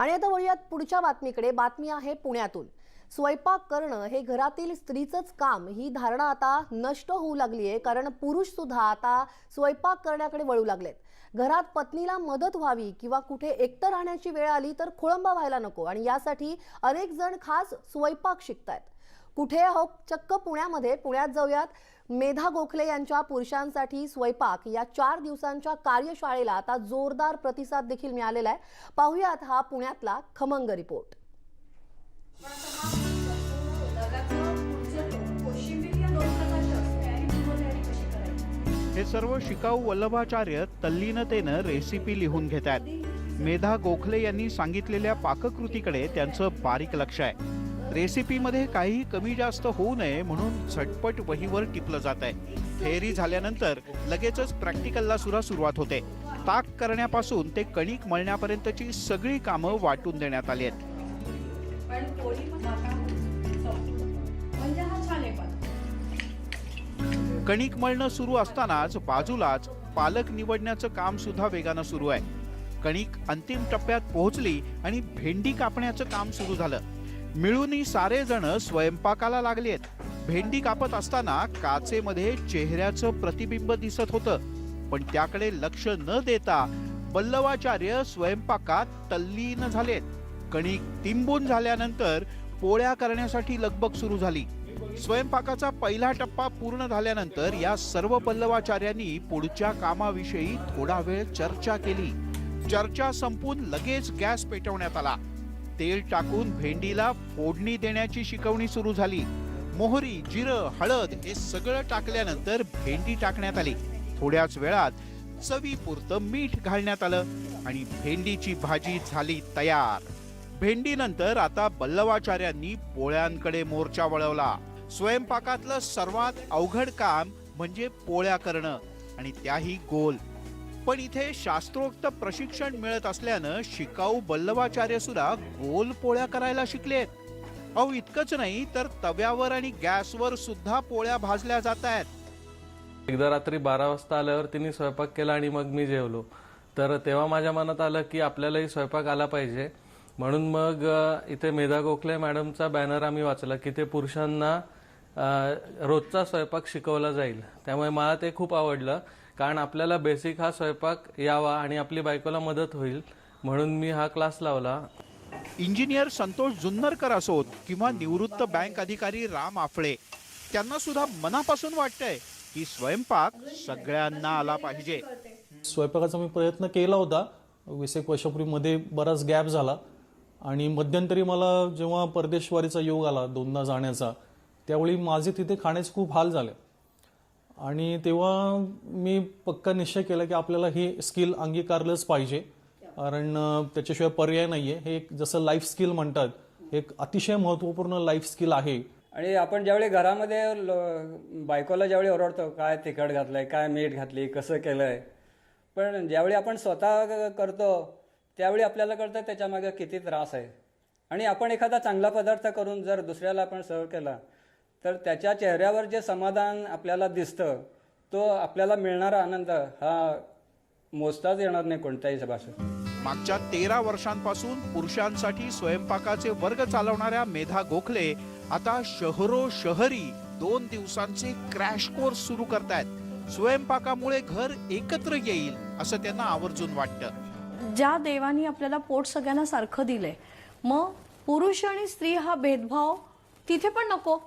आणि आता वळूयात पुढच्या बातमीकडे. बातमी आहे पुण्यातून. स्वयंपाक करणं हे घरातील स्त्रीचंच काम. ही धारणा आता नष्ट होऊ लागली आहे कारण पुरुष सुद्धा आता स्वयंपाक करण्याकडे वळू लागलेत. घरात पत्नीला मदत व्हावी किंवा कुठे एकटं राहण्याची वेळ आली तर खोळंबा व्हायला नको आणि यासाठी अनेक जण खास स्वयंपाक शिकतायत. कुठे हो चक्क पुण्यामध्ये. पुण्यात जाऊयात. मेधा गोखले यांच्या पुरुषांसाठी स्वयंपाक. या चार दिवसांच्या कार्यशाळेला आता जोरदार प्रतिसाद देखील मिळालेला आहे. पाहुयात हा पुण्यातला खमंग रिपोर्ट. हे सर्व शिकाऊ वल्लभाचार्य तल्लीनतेनं रेसिपी लिहून घेत आहेत मेधा गोखले यांनी सांगितलेल्या पाककृतीकडे त्यांचं बारीक लक्ष आहे. रेसिपीमध्ये काही कमी जास्त होऊ नये म्हणून झटपट वहीवर टिपलं जात आहे थेअरी झाल्यानंतर लगेचच प्रॅक्टिकलला सुद्धा सुरुवात होते. ताक करण्यापासून ते कणिक मळण्यापर्यंतची सगळी कामं वाटून देण्यात आली आहेत. म्हणजे कणिक मळणं सुरू असतानाच बाजूलाच पालक निवडण्याचं काम सुद्धा वेगानं सुरू आहे. कणिक अंतिम टप्प्यात पोहोचली आणि भेंडी कापण्याचं काम सुरू झालं. मिळूनही सारे जण स्वयंपाकाला लागलेत भेंडी कापत असताना काचेमध्ये चेहऱ्याचं प्रतिबिंब दिसत होतं. पण त्याकडे लक्ष न देता बल्लवाचार्य स्वयंपाकात तल्लीन झालेत. कणिक तिंबून झाल्यानंतर पोळ्या करण्यासाठी लगबग सुरू झाली. स्वयंपाकाचा पहिला टप्पा पूर्ण झाल्यानंतर या सर्व पल्लवाचार्यांनी पुढच्या कामाविषयी थोडा वेळ चर्चा केली. चर्चा संपून लगेच गॅस पेटवण्यात आला. तेल टाकून भेंडीला फोडणी देण्याची शिकवणी सुरू झाली. मोहरी जिरं हळद हे सगळं टाकल्यानंतर भेंडी टाकण्यात आली. थोड्याच वेळात चवीपुरतं मीठ घालण्यात आलं आणि भेंडीची भाजी झाली तयार. भेंडीनंतर आता बल्लवाचार्यांनी पोळ्यांकडे मोर्चा वळवला. स्वयंपाकातलं सर्वात अवघड काम म्हणजे पोळ्या करणं आणि त्याही गोल. पण इथे शास्त्रोक्त प्रशिक्षण मिळत असल्यानं शिकाऊ बल्लवाचार्य सुद्धा गोल पोळ्या करायला शिकलेत. अहो इतकंच नाही तर तव्यावर आणि गॅसवर सुद्धा पोळ्या भाजल्या जात आहेत एकदा रात्री बारा वाजता आल्यावर तिने स्वयंपाक केला आणि मग मी जेवलो. तर तेव्हा माझ्या मनात आलं की आपल्यालाही स्वयंपाक आला पाहिजे. म्हणून मग इथे मेधा गोखले मॅडमचा बॅनर आम्ही वाचला की ते पुरुषांना रोजचा स्वयंपाक शिकवला जाईल. त्यामुळे मला ते खूप आवडलं. कारण आपल्याला बेसिक हा स्वयंपाक यावा आणि आपली बायकोला मदत होईल म्हणून मी हा क्लास लावला. इंजिनियर संतोष जुन्नरकर असोत किंवा निवृत्त बँक अधिकारी राम आफळे. त्यांना सुद्धा मनापासून वाटतंय की स्वयंपाक सगळ्यांना आला पाहिजे. स्वयंपाकाचा मी प्रयत्न केला होता. वीस एक वर्षापूर्वीमध्ये बराच गॅप झाला. आणि मध्यंतरी मला जेव्हा परदेशवारीचा योग आला दोनदा जाण्याचा त्यावेळी माझे तिथे खाण्याचे खूप हाल झाले. आणि तेव्हा मी पक्का निश्चय केला की आपल्याला ही स्किल अंगीकारलंच पाहिजे. कारण त्याच्याशिवाय पर्याय नाही आहे हे एक जसं लाईफ स्किल म्हणतात हे एक अतिशय महत्त्वपूर्ण लाईफ स्किल आहे. आणि आपण ज्यावेळी घरामध्ये बायकोला ज्यावेळी ओरडतो काय तिखट घातलंय काय मीठ घातली कसं केलंय? पण ज्यावेळी आपण स्वतः करतो त्यावेळी आपल्याला कळतं त्याच्यामागे किती त्रास आहे. आणि आपण एखादा चांगला पदार्थ करून जर दुसऱ्याला आपण सर्व केला तर त्याच्या चेहऱ्यावर जे समाधान आपल्याला दिसतं तो आपल्याला मिळणारा आनंद हा मोजताच येणार नाही कोणत्याही भाषेत मागच्या तेरा वर्षांपासून पुरुषांसाठी स्वयंपाकाचे वर्ग चालवणाऱ्या मेधा गोखले आता शहरो शहरी दोन दिवसांचे क्रॅश कोर्स सुरू करतायत. स्वयंपाकामुळे घर एकत्र येईल असं त्यांना आवर्जून वाटतं. ज्या देवानी आपल्याला पोट सगळ्यांना सारखं दिलंय मग पुरुष आणि स्त्री हा भेदभाव तिथे पण नको.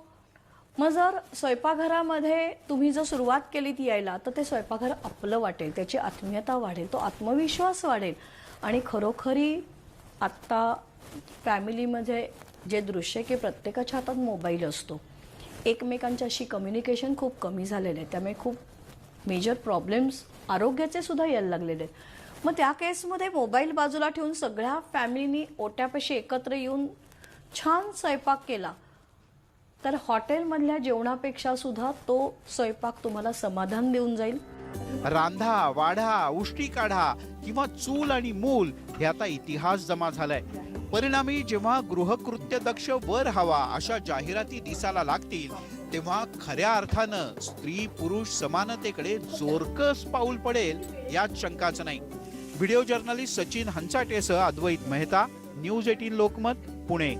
मग जर स्वयंपाकघरामध्ये तुम्ही जर सुरुवात केलीत यायला तर ते स्वयंपाकघर आपलं वाटेल त्याची आत्मीयता वाढेल तो आत्मविश्वास वाढेल. आणि खरोखरी आत्ता फॅमिलीमध्ये जे दृश्य आहे की प्रत्येकाच्या हातात मोबाईल असतो. एकमेकांच्याशी कम्युनिकेशन खूप कमी झालेलं आहे त्यामुळे खूप मेजर प्रॉब्लेम्स आरोग्याचे सुद्धा यायला लागलेले आहेत. मग त्या केसमध्ये मोबाईल बाजूला ठेवून सगळ्या फॅमिलीनी ओट्यापाशी एकत्र येऊन छान स्वयंपाक केला तर हॉटेलमधल्या जेवणापेक्षा सुद्धा तो स्वयंपाक तुम्हाला समाधान देऊन जाईल. रांधा वाढा उष्टी काढा किंवा चूल आणि मूल हे आता इतिहास जमा झालाय. परिणामी जेव्हा गृहकृत्य दक्ष वर हवा अशा जाहिराती दिसायला लागतील तेव्हा खऱ्या अर्थानं स्त्री पुरुष समानतेकडे जोरकस पाऊल पडेल यात शंकाच नाही. व्हिडिओ जर्नलिस्ट सचिन हंचाटेसह अद्वैत मेहता न्यूज एटीन लोकमत पुणे.